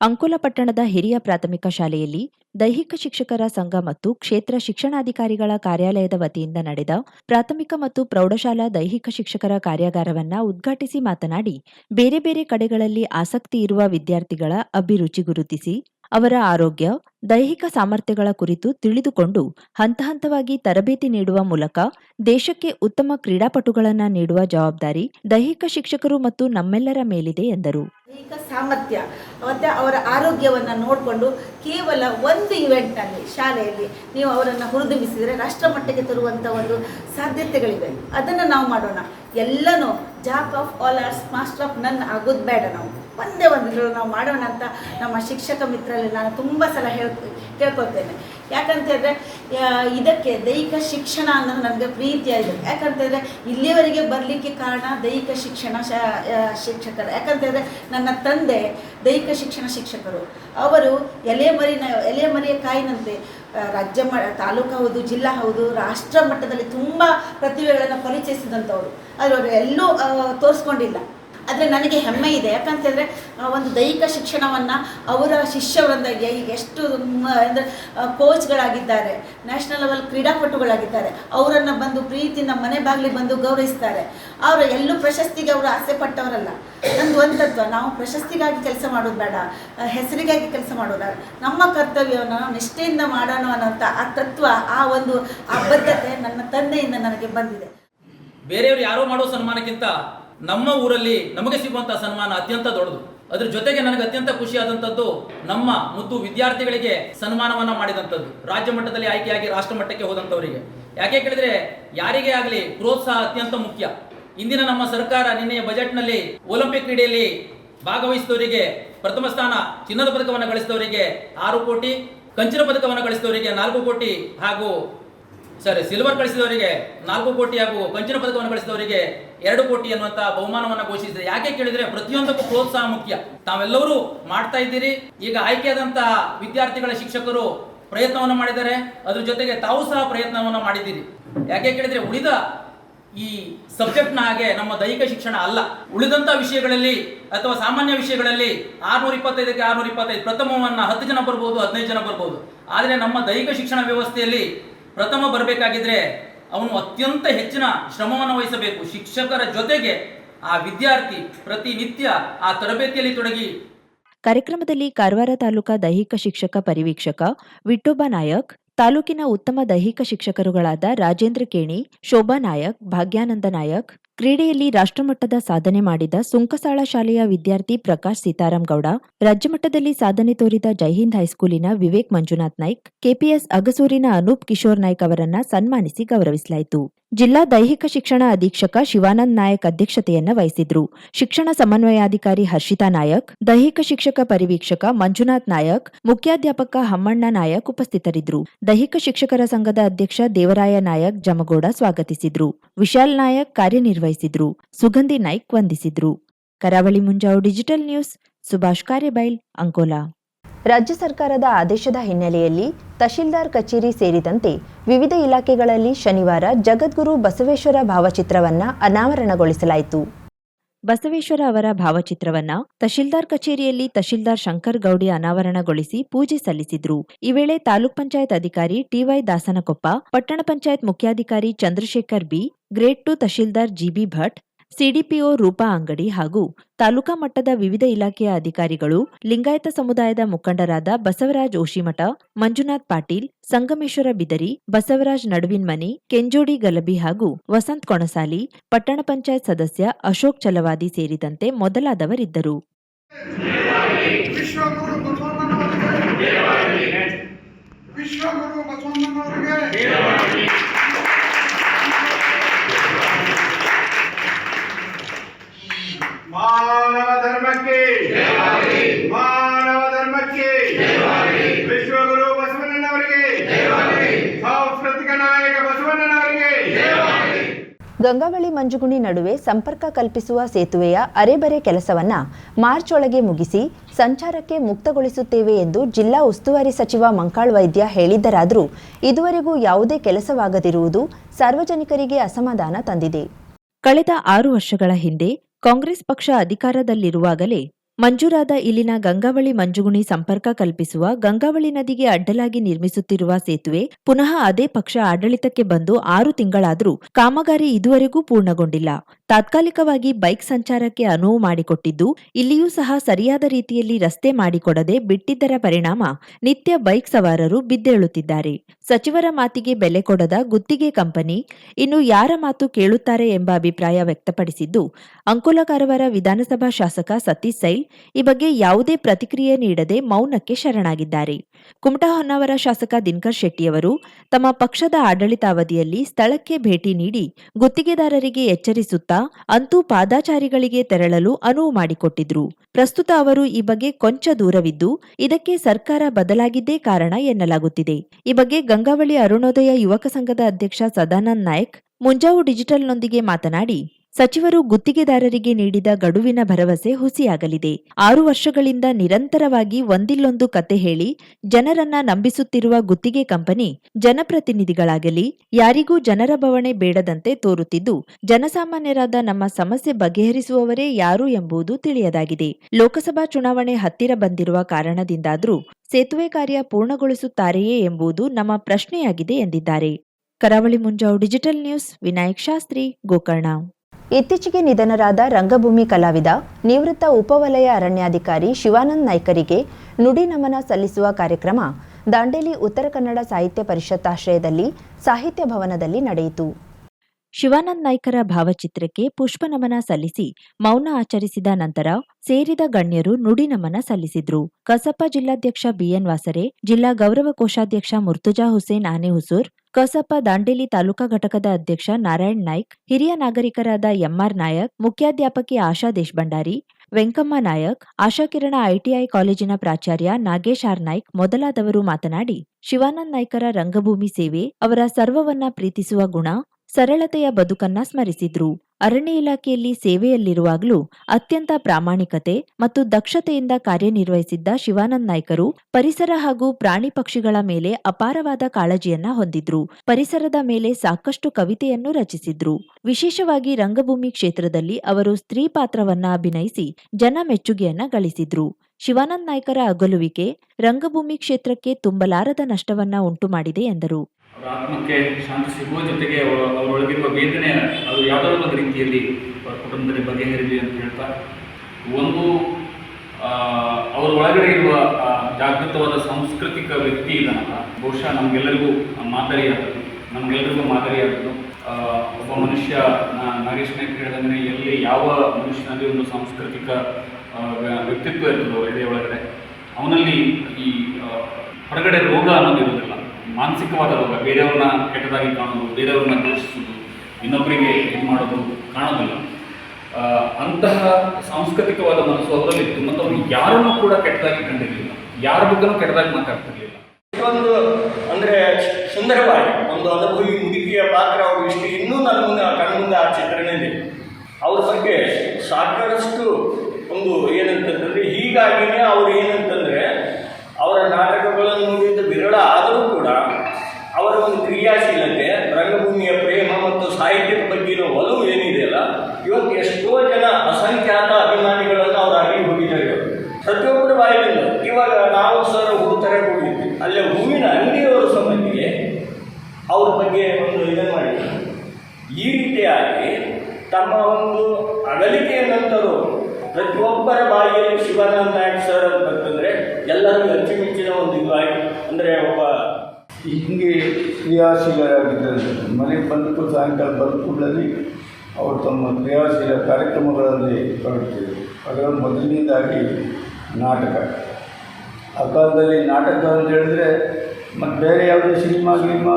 ಅಂಕೋಲ ಪಟ್ಟಣದ ಹಿರಿಯ ಪ್ರಾಥಮಿಕ ಶಾಲೆಯಲ್ಲಿ ದೈಹಿಕ ಶಿಕ್ಷಕರ ಸಂಘ ಮತ್ತು ಕ್ಷೇತ್ರ ಶಿಕ್ಷಣಾಧಿಕಾರಿಗಳ ಕಾರ್ಯಾಲಯದ ವತಿಯಿಂದ ನಡೆದ ಪ್ರಾಥಮಿಕ ಮತ್ತು ಪ್ರೌಢಶಾಲಾ ದೈಹಿಕ ಶಿಕ್ಷಕರ ಕಾರ್ಯಾಗಾರವನ್ನ ಉದ್ಘಾಟಿಸಿ ಮಾತನಾಡಿ, ಬೇರೆ ಬೇರೆ ಕಡೆಗಳಲ್ಲಿ ಆಸಕ್ತಿ ಇರುವ ವಿದ್ಯಾರ್ಥಿಗಳ ಅಭಿರುಚಿ ಗುರುತಿಸಿ ಅವರ ಆರೋಗ್ಯ, ದೈಹಿಕ ಸಾಮರ್ಥ್ಯಗಳ ಕುರಿತು ತಿಳಿದುಕೊಂಡು ಹಂತ ಹಂತವಾಗಿ ತರಬೇತಿ ನೀಡುವ ಮೂಲಕ ದೇಶಕ್ಕೆ ಉತ್ತಮ ಕ್ರೀಡಾಪಟುಗಳನ್ನು ನೀಡುವ ಜವಾಬ್ದಾರಿ ದೈಹಿಕ ಶಿಕ್ಷಕರು ಮತ್ತು ನಮ್ಮೆಲ್ಲರ ಮೇಲಿದೆ, ಎಂದರು. ದೈಹಿಕ ಸಾಮರ್ಥ್ಯ ಮತ್ತು ಅವರ ಆರೋಗ್ಯವನ್ನು ನೋಡಿಕೊಂಡು ಕೇವಲ ಒಂದು ಇವೆಂಟ್ನಲ್ಲಿ ಶಾಲೆಯಲ್ಲಿ ನೀವು ಅವರನ್ನು ಹುರಿದುಂಬಿಸಿದರೆ ರಾಷ್ಟ್ರಮಟ್ಟಕ್ಕೆ ತರುವಂಥ ಒಂದು ಸಾಧ್ಯತೆಗಳಿವೆ. ಅದನ್ನು ನಾವು ಮಾಡೋಣ. ಎಲ್ಲನೂ jack of all arts, master of none ಆಗೋದು ಬೇಡ ನಾವು. ಒಂದೇ ಒಂದು ನಾವು ಮಾಡೋಣ ಅಂತ ನಮ್ಮ ಶಿಕ್ಷಕ ಮಿತ್ರರಲ್ಲಿ ನಾನು ತುಂಬ ಸಲ ಹೇಳ್, ಕೇಳ್ಕೊಳ್ತೇನೆ. ಯಾಕಂತೇಳಿದ್ರೆ ಇದಕ್ಕೆ ದೈಹಿಕ ಶಿಕ್ಷಣ ಅನ್ನೋದು ನನಗೆ ಪ್ರೀತಿಯಾಗಿದೆ ಯಾಕಂತೇಳಿದ್ರೆ ಇಲ್ಲಿಯವರೆಗೆ ಬರಲಿಕ್ಕೆ ಕಾರಣ ದೈಹಿಕ ಶಿಕ್ಷಣ ಶಿಕ್ಷಕರು. ಯಾಕಂತೇಳಿದ್ರೆ ನನ್ನ ತಂದೆ ದೈಹಿಕ ಶಿಕ್ಷಣ ಶಿಕ್ಷಕರು. ಅವರು ಎಲೆ ಮರಿನ, ಎಲೆ ಮರಿಯ ಕಾಯಿನಂತೆ ರಾಜ್ಯ ಮ, ತಾಲೂಕು ಹೌದು, ಜಿಲ್ಲಾ ಹೌದು, ರಾಷ್ಟ್ರ ಮಟ್ಟದಲ್ಲಿ ತುಂಬ ಪ್ರತಿಭೆಗಳನ್ನು ಪರಿಚಯಿಸಿದಂಥವ್ರು. ಆದರೆ ಅವರು ಎಲ್ಲೂ ತೋರಿಸ್ಕೊಂಡಿಲ್ಲ. ಆದರೆ ನನಗೆ ಹೆಮ್ಮೆ ಇದೆ. ಯಾಕಂತಂದರೆ ಒಂದು ದೈಹಿಕ ಶಿಕ್ಷಣವನ್ನು ಅವರ ಶಿಷ್ಯವೃಂದ ಎಷ್ಟು ಅಂದರೆ ಕೋಚ್ಗಳಾಗಿದ್ದಾರೆ ನ್ಯಾಷನಲ್ ಲೆವೆಲ್ ಕ್ರೀಡಾಪಟುಗಳಾಗಿದ್ದಾರೆ, ಅವರನ್ನು ಬಂದು ಪ್ರೀತಿಯಿಂದ ಮನೆ ಬಾಗಿಲಿಗೆ ಬಂದು ಗೌರವಿಸ್ತಾರೆ. ಅವರ ಎಲ್ಲೂ ಪ್ರಶಸ್ತಿಗೆ ಅವರು ಆಸೆ ಪಟ್ಟವರಲ್ಲ. ನಂದು ಒಂದು ತತ್ವ, ನಾವು ಪ್ರಶಸ್ತಿಗಾಗಿ ಕೆಲಸ ಮಾಡೋದು ಬೇಡ ಹೆಸರಿಗಾಗಿ ಕೆಲಸ ಮಾಡೋದ ನಮ್ಮ ಕರ್ತವ್ಯವನ್ನು ನಾವು ನಿಷ್ಠೆಯಿಂದ ಮಾಡೋಣ ಅನ್ನೋಂಥ ಆ ತತ್ವ, ಆ ಒಂದು ಆ ಬದ್ಧತೆ ನನ್ನ ತಂದೆಯಿಂದ ನನಗೆ ಬಂದಿದೆ. ಬೇರೆಯವರು ಯಾರೋ ಮಾಡೋ ಸನ್ಮಾನಕ್ಕಿಂತ ನಮ್ಮ ಊರಲ್ಲಿ ನಮಗೆ ಸಿಗುವಂಥ ಸನ್ಮಾನ ಅತ್ಯಂತ ದೊಡ್ಡದು. ಅದ್ರ ಜೊತೆಗೆ ನನಗೆ ಅತ್ಯಂತ ಖುಷಿಯಾದಂಥದ್ದು ನಮ್ಮ ಮುದ್ದು ವಿದ್ಯಾರ್ಥಿಗಳಿಗೆ ಸನ್ಮಾನವನ್ನ ಮಾಡಿದಂಥದ್ದು. ರಾಜ್ಯ ಮಟ್ಟದಲ್ಲಿ ಆಯ್ಕೆಯಾಗಿ ರಾಷ್ಟ್ರ ಮಟ್ಟಕ್ಕೆ ಹೋದಂಥವರಿಗೆ. ಯಾಕೆ ಕೇಳಿದ್ರೆ ಯಾರಿಗೆ ಆಗಲಿ ಪ್ರೋತ್ಸಾಹ ಅತ್ಯಂತ ಮುಖ್ಯ. ಇಂದಿನ ನಮ್ಮ ಸರ್ಕಾರ ನಿನ್ನೆಯ ಬಜೆಟ್ನಲ್ಲಿ ಒಲಿಂಪಿಕ್ ಕ್ರೀಡೆಯಲ್ಲಿ ಭಾಗವಹಿಸಿದವರಿಗೆ ಪ್ರಥಮ ಸ್ಥಾನ, ಚಿನ್ನದ ಪದಕವನ್ನು ಗಳಿಸಿದವರಿಗೆ ಆರು ಕೋಟಿ, ಕಂಚಿನ ಪದಕವನ್ನು ಗಳಿಸಿದವರಿಗೆ ನಾಲ್ಕು ಕೋಟಿ ಹಾಗೂ ಸರಿ ಸಿಲ್ವರ್ ಕಳಿಸಿದವರಿಗೆ ನಾಲ್ಕು ಕೋಟಿ ಹಾಗೂ ಕಂಚಿನ ಪದಕವನ್ನು ಗಳಿಸಿದವರಿಗೆ ಎರಡು ಕೋಟಿ ಅನ್ನುವಂತ ಬಹುಮಾನವನ್ನು ಘೋಷಿಸಿದೆ ಯಾಕೆ ಕೇಳಿದ್ರೆ ಪ್ರತಿಯೊಂದಕ್ಕೂ ಪ್ರೋತ್ಸಾಹ ಮುಖ್ಯ. ತಾವೆಲ್ಲರೂ ಮಾಡ್ತಾ ಇದ್ದೀರಿ. ಈಗ ಆಯ್ಕೆಯಾದಂತಹ ವಿದ್ಯಾರ್ಥಿಗಳ ಶಿಕ್ಷಕರು ಪ್ರಯತ್ನವನ್ನು ಮಾಡಿದ್ದಾರೆ. ಅದ್ರ ಜೊತೆಗೆ ತಾವು ಸಹ ಪ್ರಯತ್ನವನ್ನು ಮಾಡಿದ್ದೀರಿ. ಯಾಕೆ ಕೇಳಿದ್ರೆ ಉಳಿದ ಈ ಸಬ್ಜೆಕ್ಟ್ನ ಹಾಗೆ ನಮ್ಮ ದೈಹಿಕ ಶಿಕ್ಷಣ ಅಲ್ಲ. ಉಳಿದಂತ ವಿಷಯಗಳಲ್ಲಿ ಅಥವಾ ಸಾಮಾನ್ಯ ವಿಷಯಗಳಲ್ಲಿ ಆರ್ನೂರ ಇಪ್ಪತ್ತೈದಕ್ಕೆ ಆರ್ನೂರ ಇಪ್ಪತ್ತೈದು ಪ್ರಥಮವನ್ನ ಹತ್ತು ಜನ ಬರ್ಬೋದು, ಹದಿನೈದು ಜನ ಬರ್ಬೋದು. ಆದರೆ ನಮ್ಮ ದೈಹಿಕ ಶಿಕ್ಷಣ ವ್ಯವಸ್ಥೆಯಲ್ಲಿ ಪ್ರಥಮ ಬರಬೇಕಾಗಿದ್ರೆ ಅವನು ಅತ್ಯಂತ ಹೆಚ್ಚಿನ ಶ್ರಮವನ್ನು ವಹಿಸಬೇಕು. ಶಿಕ್ಷಕರ ಜೊತೆಗೆ ಆ ವಿದ್ಯಾರ್ಥಿ ಪ್ರತಿನಿತ್ಯ ಆ ತರಬೇತಿಯಲ್ಲಿ ತೊಡಗಿ. ಕಾರ್ಯಕ್ರಮದಲ್ಲಿ ಕಾರವಾರ ತಾಲೂಕಾ ದೈಹಿಕ ಶಿಕ್ಷಕ ಪರಿವೀಕ್ಷಕ ವಿಠೋಬ ನಾಯಕ್, ತಾಲೂಕಿನ ಉತ್ತಮ ದೈಹಿಕ ಶಿಕ್ಷಕರುಗಳಾದ ರಾಜೇಂದ್ರ ಕೇಣಿ, ಶೋಭಾ ನಾಯಕ್, ಭಾಗ್ಯಾನಂದ ನಾಯಕ್ ಕ್ರೀಡೆಯಲ್ಲಿ ರಾಷ್ಟ್ರಮಟ್ಟದ ಸಾಧನೆ ಮಾಡಿದ ಸುಂಕಸಾಳ ಶಾಲೆಯ ವಿದ್ಯಾರ್ಥಿ ಪ್ರಕಾಶ್ ಸೀತಾರಾಮ್ ಗೌಡ ರಾಜ್ಯಮಟ್ಟದಲ್ಲಿ ಸಾಧನೆ ತೋರಿದ ಜೈಹಿಂದ್ ಹೈಸ್ಕೂಲಿನ ವಿವೇಕ್ ಮಂಜುನಾಥ್ ನಾಯ್ಕ್, ಕೆಪಿಎಸ್ ಅಗಸೂರಿನ ಅನೂಪ್ ಕಿಶೋರ್ ನಾಯ್ಕ್ ಅವರನ್ನ ಸನ್ಮಾನಿಸಿ ಗೌರವಿಸಲಾಯಿತು. ಜಿಲ್ಲಾ ದೈಹಿಕ ಶಿಕ್ಷಣ ಅಧೀಕ್ಷಕ ಶಿವಾನಂದ್ ನಾಯಕ್ ಅಧ್ಯಕ್ಷತೆಯನ್ನು ವಹಿಸಿದ್ರು. ಶಿಕ್ಷಣ ಸಮನ್ವಯಾಧಿಕಾರಿ ಹರ್ಷಿತಾ ನಾಯಕ್, ದೈಹಿಕ ಶಿಕ್ಷಕ ಪರಿವೀಕ್ಷಕ ಮಂಜುನಾಥ್ ನಾಯಕ್, ಮುಖ್ಯಾಧ್ಯಾಪಕ ಹಮ್ಮಣ್ಣ ನಾಯಕ್ ಉಪಸ್ಥಿತರಿದ್ದರು ದೈಹಿಕ ಶಿಕ್ಷಕರ ಸಂಘದ ಅಧ್ಯಕ್ಷ ದೇವರಾಯ ನಾಯಕ್ ಜಮಗೌಡ ಸ್ವಾಗತಿಸಿದ್ರು. ವಿಶಾಲ್ ನಾಯಕ್ ಕಾರ್ಯನಿರ್ವಹಿಸಿದ್ರು. ಸುಗಂಧಿ Naik ವಂದಿಸಿದ್ರು. Karavali Munjavu digital news, Subhash Karebail Ankola. ರಾಜ್ಯ ಸರ್ಕಾರದ ಆದೇಶದ ಹಿನ್ನೆಲೆಯಲ್ಲಿ ತಹಶೀಲ್ದಾರ್ ಕಚೇರಿ ಸೇರಿದಂತೆ ವಿವಿಧ ಇಲಾಖೆಗಳಲ್ಲಿ ಶನಿವಾರ ಜಗದ್ಗುರು ಬಸವೇಶ್ವರ ಭಾವಚಿತ್ರವನ್ನ ಅನಾವರಣಗೊಳಿಸಲಾಯಿತು. ಬಸವೇಶ್ವರ ಅವರ ಭಾವಚಿತ್ರವನ್ನ ತಹಶೀಲ್ದಾರ್ ಕಚೇರಿಯಲ್ಲಿ ತಹಶೀಲ್ದಾರ್ ಶಂಕರ್ ಗೌಡಿ ಅನಾವರಣಗೊಳಿಸಿ ಪೂಜೆ ಸಲ್ಲಿಸಿದ್ರು. ಈ ವೇಳೆ ತಾಲೂಕ್ ಪಂಚಾಯತ್ ಅಧಿಕಾರಿ ಟಿವೈ ದಾಸನಕೊಪ್ಪ, ಪಟ್ಟಣ ಪಂಚಾಯತ್ ಮುಖ್ಯಾಧಿಕಾರಿ Chandrashekhar B, grade two tahsildar GB Bhat CDPO Rupa Angadi ಹಾಗೂ ತಾಲೂಕಾ ಮಟ್ಟದ ವಿವಿಧ ಇಲಾಖೆಯ ಅಧಿಕಾರಿಗಳು, ಲಿಂಗಾಯತ ಸಮುದಾಯದ ಮುಖಂಡರಾದ ಬಸವರಾಜ್ ಓಶಿಮಠ, ಮಂಜುನಾಥ್ ಪಾಟೀಲ್, ಸಂಗಮೇಶ್ವರ ಬಿದರಿ, ಬಸವರಾಜ್ ನಡುವಿನ್ಮನಿ ಕೆಂಜೋಡಿ ಗಲಬಿ ಹಾಗೂ ವಸಂತ್ ಕೊಣಸಾಲಿ, ಪಟ್ಟಣ ಪಂಚಾಯತ್ ಸದಸ್ಯ ಅಶೋಕ್ ಚಲವಾದಿ ಸೇರಿದಂತೆ ಮೊದಲಾದವರಿದ್ದರು ವಿಶ್ವಗುರು ಬಸವಣ್ಣನವರಿಗೆ ಮಾನವ ಧರ್ಮಕ್ಕೆ. ಮಾನವ ಧರ್ಮಕ್ಕೆ. ವಿಶ್ವಗುರು ಬಸವಣ್ಣನವರಿಗೆ. ಸಾಂಸ್ಕೃತಿಕ ನಾಯಕ ಬಸವಣ್ಣನವರಿಗೆ. ಗಂಗಾವಳಿ ಮಂಜುಗುಣಿ ನಡುವೆ ಸಂಪರ್ಕ ಕಲ್ಪಿಸುವ ಸೇತುವೆಯ ಅರೆಬರೆ ಕೆಲಸವನ್ನ ಮಾರ್ಚ್ ಒಳಗೆ ಮುಗಿಸಿ ಸಂಚಾರಕ್ಕೆ ಮುಕ್ತಗೊಳಿಸುತ್ತೇವೆ ಎಂದು ಜಿಲ್ಲಾ ಉಸ್ತುವಾರಿ ಸಚಿವ ಮಂಕಾಳ್ ವೈದ್ಯ ಹೇಳಿದ್ದರಾದರೂ ಇದುವರೆಗೂ ಯಾವುದೇ ಕೆಲಸವಾಗದಿರುವುದು ಸಾರ್ವಜನಿಕರಿಗೆ ಅಸಮಾಧಾನ ತಂದಿದೆ. ಕಳೆದ ಆರು ವರ್ಷಗಳ ಹಿಂದೆ ಕಾಂಗ್ರೆಸ್ ಪಕ್ಷ ಅಧಿಕಾರದಲ್ಲಿರುವಾಗಲೇ ಮಂಜೂರಾದ ಇಲ್ಲಿನ ಗಂಗಾವಳಿ ಮಂಜುಗುಣಿ ಸಂಪರ್ಕ ಕಲ್ಪಿಸುವ ಗಂಗಾವಳಿ ನದಿಗೆ ಅಡ್ಡಲಾಗಿ ನಿರ್ಮಿಸುತ್ತಿರುವ ಸೇತುವೆ ಪುನಃ ಅದೇ ಪಕ್ಷ ಆಡಳಿತಕ್ಕೆ ಬಂದು ಆರು ತಿಂಗಳಾದರೂ ಕಾಮಗಾರಿ ಇದುವರೆಗೂ ಪೂರ್ಣಗೊಂಡಿಲ್ಲ. ತಾತ್ಕಾಲಿಕವಾಗಿ ಬೈಕ್ ಸಂಚಾರಕ್ಕೆ ಅನುವು ಮಾಡಿಕೊಟ್ಟಿದ್ದು, ಇಲ್ಲಿಯೂ ಸಹ ಸರಿಯಾದ ರೀತಿಯಲ್ಲಿ ರಸ್ತೆ ಮಾಡಿಕೊಡದೆ ಬಿಟ್ಟಿದ್ದರ ಪರಿಣಾಮ ನಿತ್ಯ ಬೈಕ್ ಸವಾರರು ಬಿದ್ದೇಳುತ್ತಿದ್ದಾರೆ. ಸಚಿವರ ಮಾತಿಗೆ ಬೆಲೆ ಕೊಡದ ಗುತ್ತಿಗೆ ಕಂಪನಿ ಇನ್ನು ಯಾರ ಮಾತು ಕೇಳುತ್ತಾರೆ ಎಂಬ ಅಭಿಪ್ರಾಯ ವ್ಯಕ್ತಪಡಿಸಿದ್ದು ಅಂಕೋಲ ಕಾರವಾರ ವಿಧಾನಸಭಾ ಶಾಸಕ ಸತೀಶ್ ಸೈಲ್ ಈ ಬಗ್ಗೆ ಯಾವುದೇ ಪ್ರತಿಕ್ರಿಯೆ ನೀಡದೆ ಮೌನಕ್ಕೆ ಶರಣಾಗಿದ್ದಾರೆ. ಕುಮಟಾ ಹೊನ್ನಾವರ ಶಾಸಕ ದಿನಕರ್ ಶೆಟ್ಟಿಯವರು ತಮ್ಮ ಪಕ್ಷದ ಆಡಳಿತಾವಧಿಯಲ್ಲಿ ಸ್ಥಳಕ್ಕೆ ಭೇಟಿ ನೀಡಿ ಗುತ್ತಿಗೆದಾರರಿಗೆ ಎಚ್ಚರಿಸುತ್ತಾ ಅಂತೂ ಪಾದಾಚಾರಿಗಳಿಗೆ ತೆರಳಲು ಅನುವು ಮಾಡಿಕೊಟ್ಟಿದ್ರು. ಪ್ರಸ್ತುತ ಅವರು ಈ ಬಗ್ಗೆ ಕೊಂಚ ದೂರವಿದ್ದು ಇದಕ್ಕೆ ಸರ್ಕಾರ ಬದಲಾಗಿದ್ದೇ ಕಾರಣ ಎನ್ನಲಾಗುತ್ತಿದೆ. ಈ ಬಗ್ಗೆ ಗಂಗಾವಳಿ ಅರುಣೋದಯ ಯುವಕ ಸಂಘದ ಅಧ್ಯಕ್ಷ ಸದಾನಂದ್ ನಾಯಕ್, ಮುಂಜಾವು ಡಿಜಿಟಲ್ನೊಂದಿಗೆ ಮಾತನಾಡಿ ಸಚಿವರು ಗುತ್ತಿಗೆದಾರರಿಗೆ ನೀಡಿದ ಗಡುವಿನ ಭರವಸೆ ಹುಸಿಯಾಗಲಿದೆ. ಆರು ವರ್ಷಗಳಿಂದ ನಿರಂತರವಾಗಿ ಒಂದಿಲ್ಲೊಂದು ಕತೆ ಹೇಳಿ ಜನರನ್ನ ನಂಬಿಸುತ್ತಿರುವ ಗುತ್ತಿಗೆ ಕಂಪನಿ ಜನಪ್ರತಿನಿಧಿಗಳಾಗಲಿ, ಯಾರಿಗೂ ಜನರ ಬವಣೆ ಬೇಡದಂತೆ ತೋರುತ್ತಿದ್ದು, ಜನಸಾಮಾನ್ಯರಾದ ನಮ್ಮ ಸಮಸ್ಯೆ ಬಗೆಹರಿಸುವವರೇ ಯಾರು ಎಂಬುದು ತಿಳಿಯದಾಗಿದೆ. ಲೋಕಸಭಾ ಚುನಾವಣೆ ಹತ್ತಿರ ಬಂದಿರುವ ಕಾರಣದಿಂದಾದರೂ ಸೇತುವೆ ಕಾರ್ಯ ಪೂರ್ಣಗೊಳಿಸುತ್ತಾರೆಯೇ ಎಂಬುದು ನಮ್ಮ ಪ್ರಶ್ನೆಯಾಗಿದೆ ಎಂದಿದ್ದಾರೆ. Karavali Munjavu digital news, Vinayak Shastri, Gokarna. ಇತ್ತೀಚೆಗೆ ನಿಧನರಾದ ರಂಗಭೂಮಿ ಕಲಾವಿದ, ನಿವೃತ್ತ ಉಪವಲಯ ಅರಣ್ಯಾಧಿಕಾರಿ ಶಿವಾನಂದ್ ನಾಯ್ಕರಿಗೆ ನುಡಿ ನಮನ ಸಲ್ಲಿಸುವ ಕಾರ್ಯಕ್ರಮ ದಾಂಡೇಲಿ ಉತ್ತರ ಕನ್ನಡ ಸಾಹಿತ್ಯ ಪರಿಷತ್ ಆಶ್ರಯದಲ್ಲಿ ಸಾಹಿತ್ಯ ಭವನದಲ್ಲಿ ನಡೆಯಿತು. ಶಿವಾನಂದ್ ನಾಯ್ಕರ ಭಾವಚಿತ್ರಕ್ಕೆ ಪುಷ್ಪ ನಮನ ಸಲ್ಲಿಸಿ ಮೌನ ಆಚರಿಸಿದ ನಂತರ ಸೇರಿದ ಗಣ್ಯರು ನುಡಿ ನಮನ ಸಲ್ಲಿಸಿದ್ರು. ಕಸಪ ಜಿಲ್ಲಾಧ್ಯಕ್ಷ ಬಿಎನ್ ವಾಸರೆ, ಜಿಲ್ಲಾ ಗೌರವ ಕೋಶಾಧ್ಯಕ್ಷ ಮುರ್ತುಜಾ ಹುಸೇನ್ ಆನೆ ಹುಸೂರ್ ಕಸಪ ದಾಂಡೇಲಿ ತಾಲೂಕಾ ಘಟಕದ ಅಧ್ಯಕ್ಷ ನಾರಾಯಣ್ ನಾಯ್ಕ್, ಹಿರಿಯ ನಾಗರಿಕರಾದ ಎಂಆರ್ ನಾಯಕ್, ಮುಖ್ಯಾಧ್ಯಾಪಕಿ ಆಶಾ ದೇಶಭಂಡಾರಿ, ವೆಂಕಮ್ಮ ನಾಯಕ್ ಆಶಾಕಿರಣ ಐಟಿಐ ಕಾಲೇಜಿನ ಪ್ರಾಚಾರ್ಯ ನಾಗೇಶ್ ಆರ್ ನಾಯ್ಕ್ ಮೊದಲಾದವರು ಮಾತನಾಡಿ, ಶಿವಾನಂದ್ ನಾಯ್ಕರ ರಂಗಭೂಮಿ ಸೇವೆ ಅವರ ಸರ್ವವನ್ನ ಪ್ರೀತಿಸುವ ಗುಣ ಸರಳತೆಯ ಬದುಕನ್ನ ಸ್ಮರಿಸಿದ್ರು. ಅರಣ್ಯ ಇಲಾಖೆಯಲ್ಲಿ ಸೇವೆಯಲ್ಲಿರುವಾಗಲೂ ಅತ್ಯಂತ ಪ್ರಾಮಾಣಿಕತೆ ಮತ್ತು ದಕ್ಷತೆಯಿಂದ ಕಾರ್ಯನಿರ್ವಹಿಸಿದ್ದ ಶಿವಾನಂದ್ ನಾಯ್ಕರು ಪರಿಸರ ಹಾಗೂ ಪ್ರಾಣಿ ಪಕ್ಷಿಗಳ ಮೇಲೆ ಅಪಾರವಾದ ಕಾಳಜಿಯನ್ನ ಹೊಂದಿದ್ರು. ಪರಿಸರದ ಮೇಲೆ ಸಾಕಷ್ಟು ಕವಿತೆಯನ್ನು ರಚಿಸಿದ್ರು. ವಿಶೇಷವಾಗಿ ರಂಗಭೂಮಿ ಕ್ಷೇತ್ರದಲ್ಲಿ ಅವರು ಸ್ತ್ರೀ ಪಾತ್ರವನ್ನ ಅಭಿನಯಿಸಿ ಜನ ಮೆಚ್ಚುಗೆಯನ್ನ ಗಳಿಸಿದ್ರು. ಶಿವಾನಂದ್ ನಾಯ್ಕರ ಅಗಲುವಿಕೆ ರಂಗಭೂಮಿ ಕ್ಷೇತ್ರಕ್ಕೆ ತುಂಬಲಾರದ ನಷ್ಟವನ್ನ ಉಂಟುಮಾಡಿದೆ ಎಂದರು. ಆತ್ಮಕ್ಕೆ ಶಾಂತಿ ಸಿಗುವ ಜೊತೆಗೆ ಅವರ ಅವರೊಳಗಿರುವ ವೇದನೆ ಅದು ಯಾವುದಾದ್ರು ಒಂದು ರೀತಿಯಲ್ಲಿ ಅವರ ಕುಟುಂಬದಲ್ಲಿ ಬಗೆಹರಿಲಿ ಅಂತ ಹೇಳ್ತಾ, ಒಂದು ಅವರ ಒಳಗಡೆ ಇರುವ ಜಾಗೃತವಾದ ಸಾಂಸ್ಕೃತಿಕ ವ್ಯಕ್ತಿ ಇದ್ದಾನಲ್ಲ ಬಹುಶಃ ನಮಗೆಲ್ಲರಿಗೂ ಮಾದರಿಯಾದದ್ದು ನಮಗೆಲ್ಲರಿಗೂ ಮಾದರಿಯಾದದ್ದು ಒಬ್ಬ ಮನುಷ್ಯ ನಾಗೇಶ್ ನಾಯ್ಕ ಹೇಳಿದಂಗೆ ಎಲ್ಲಿ ಯಾವ ಮನುಷ್ಯನಲ್ಲಿ ಒಂದು ಸಾಂಸ್ಕೃತಿಕ ವ್ಯಕ್ತಿತ್ವ ಇರ್ತದೋ ಎದೆ ಒಳಗಡೆ, ಅವನಲ್ಲಿ ಈ ಹೊರಗಡೆ ರೋಗ ಅನ್ನೋದು ಇರೋದಿಲ್ಲ ಮಾನಸಿಕವಾದ ರೋಗ, ಬೇರೆಯವ್ರನ್ನ ಕೆಟ್ಟದಾಗಿ ಕಾಣೋದು, ಬೇರೆಯವ್ರನ್ನ ದೂಷಿಸೋದು, ಇನ್ನೊಬ್ಬರಿಗೆ ಇದು ಮಾಡೋದು ಕಾಣೋದಿಲ್ಲ. ಅಂತಹ ಸಾಂಸ್ಕೃತಿಕವಾದ ಮನಸ್ಸು ಅವರಲ್ಲಿತ್ತು ಮತ್ತು ಅವರು ಯಾರನ್ನು ಕೂಡ ಕೆಟ್ಟದಾಗಿ ಕಂಡಿರಲಿಲ್ಲ. ಯಾರ ಬಗ್ಗೆನೂ ಕೆಟ್ಟದಾಗಿ ಮಾತಾಡ್ತಿರ್ಲಿಲ್ಲ. ಇಷ್ಟೊಂದು ಅಂದ್ರೆ ಸುಂದರವಾಗಿ ಒಂದು ಅನುಭವಿ ಮುದುಕಿಯ ಪಾತ್ರ ಅವರು ಇಷ್ಟು ಇನ್ನೂ ನನ್ನ ಮುಂದೆ ಕಣ್ಮುಂದೆ ಆ ಚಿತ್ರಣ ಇದೆ. ಅವ್ರ ಬಗ್ಗೆ ಸಾಕಷ್ಟು ಒಂದು ಏನಂತಂದ್ರೆ ಹೀಗಾಗಿನೇ ಅವ್ರು ಏನಂತಂದ್ರೆ ಮತ್ತು ಸಾಹಿತ್ಯದ ಬಗ್ಗೆ ಒಲವು ಏನಿದೆಯಲ್ಲ ಇವತ್ತು ಎಷ್ಟೋ ಜನ ಅಸಂಖ್ಯಾತ ಅಭಿಮಾನಿಗಳನ್ನು ಅವ್ರು ಅರಿವು ಹೋಗಿದ್ದಾರೆ. ಪ್ರತಿಯೊಬ್ಬರ ಬಾಯಿಲಿಂದ ಇವಾಗ ನಾವು ಸರ್ ಹೂ ತರಕ್ಕೆ ಹೋಗಿದ್ವಿ ಅಲ್ಲೇ ಹೂವಿನ ಅಂಗಡಿಯವರು ಸಂಬಂಧಿಗೆ ಅವ್ರ ಬಗ್ಗೆ ಒಂದು ಇದನ್ನು ಮಾಡಿದ್ದಾರೆ ಈ ರೀತಿಯಾಗಿ ತಮ್ಮ ಒಂದು ಅಗಲಿಕೆಯ ನಂತರ ಪ್ರತಿಯೊಬ್ಬರ ಬಾಯಿಯಲ್ಲಿ ಶಿವಾನಂದ ನಾಯಕ್ ಸರ್ ಅಂತಂದರೆ ಎಲ್ಲರಿಗೂ ಅಚ್ಚುಮೆಚ್ಚಿನ ಒಂದು ಇದು ಆಗಿ ಅಂದರೆ ಒಬ್ಬ ಹಿಂಗೆ ಕ್ರಿಯಾಶೀಲರಾಗಿದ್ದರು. ಮನೆಗೆ ಬಂದು ಸಾಯಂಕಾಲ ಬಂದ ಕೂಡಲೇ ಅವರು ತಮ್ಮ ಕ್ರಿಯಾಶೀಲ ಕಾರ್ಯಕ್ರಮಗಳಲ್ಲಿ ತೊಡಗ್ತಿದ್ದರು ಅದರ ಮೊದಲನೇದಾಗಿ ನಾಟಕ. ಆ ಕಾಲದಲ್ಲಿ ನಾಟಕ ಅಂತ ಹೇಳಿದ್ರೆ, ಮತ್ತು ಬೇರೆ ಯಾವುದೇ ಸಿನಿಮಾ, ಗಿನಿಮಾ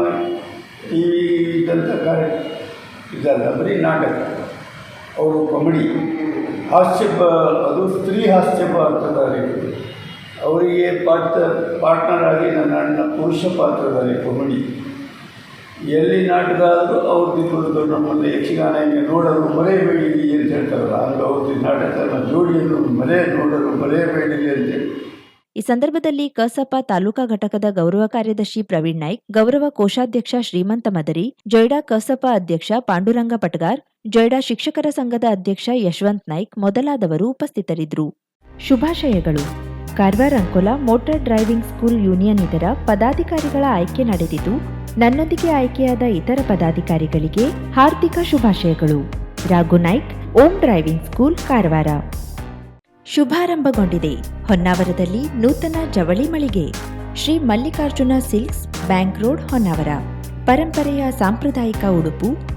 ಟಿ ವಿ ಇದ್ದಂಥ ಕಾರ್ಯ ಇದಲ್ಲ, ಬರೀ ನಾಟಕ. ಅವರು ಕಾಮಿಡಿ. ಹಾಸ್ಯ ಅದು ಸ್ತ್ರೀ ಹಾಸ್ಯ ಪಾತ್ರದಲ್ಲಿ ಅವರಿಗೆ ಪಾತ್ರ, ಪಾರ್ಟ್ನರ್ ಆಗಿ ನನ್ನ ಅಣ್ಣ ಪುರುಷ ಪಾತ್ರದಲ್ಲಿ ಕಾಮಿಡಿ. ಎಲ್ಲಿ ನಾಟಕ ಆದರೂ ಅವ್ರದ್ದು ಇಬ್ಬರದ್ದು ನಮ್ಮಲ್ಲಿ ಯಕ್ಷಗಾನ ನೋಡಲು ಮರೆಯಬೇಡಿ ಅಂತ ಹೇಳ್ತಾರಲ್ಲ ಹಂಗೆ ಅವ್ರದ್ದು ನಾಟಕನ ಜೋಡಿಯನ್ನು ಮರೆ ನೋಡಲು ಮರೆಯಬೇಡಿ ಅಂತೇಳಿ ಈ ಸಂದರ್ಭದಲ್ಲಿ ಕಸಪ ತಾಲೂಕಾ ಘಟಕದ ಗೌರವ ಕಾರ್ಯದರ್ಶಿ ಪ್ರವೀಣ್ ನಾಯ್ಕ್, ಗೌರವ ಕೋಶಾಧ್ಯಕ್ಷ ಶ್ರೀಮಂತ ಮದರಿ, ಜೊಯ್ಡಾ ಕಸಪ ಅಧ್ಯಕ್ಷ ಪಾಂಡುರಂಗ ಪಟ್ಗಾರ್, ಜೊಯ್ಡಾ ಶಿಕ್ಷಕರ ಸಂಘದ ಅಧ್ಯಕ್ಷ ಯಶವಂತ್ ನಾಯ್ಕ್ ಮೊದಲಾದವರು ಉಪಸ್ಥಿತರಿದ್ದರು. ಶುಭಾಶಯಗಳು. Karwar Ankola motor driving school union ಇದರ ಪದಾಧಿಕಾರಿಗಳ ಆಯ್ಕೆ ನಡೆದಿದ್ದು ನನ್ನೊಂದಿಗೆ ಆಯ್ಕೆಯಾದ ಇತರ ಪದಾಧಿಕಾರಿಗಳಿಗೆ ಹಾರ್ದಿಕ ಶುಭಾಶಯಗಳು. Raghu Naik, Om driving school, Karwar. ಶುಭಾರಂಭಗೊಂಡಿದೆ. ಹೊನ್ನಾವರದಲ್ಲಿ ನೂತನ ಜವಳಿ ಮಳಿಗೆ. Shri Mallikarjuna silks bank road, Honnavar. ಪರಂಪರೆಯ ಸಾಂಪ್ರದಾಯಿಕ ಉಡುಪು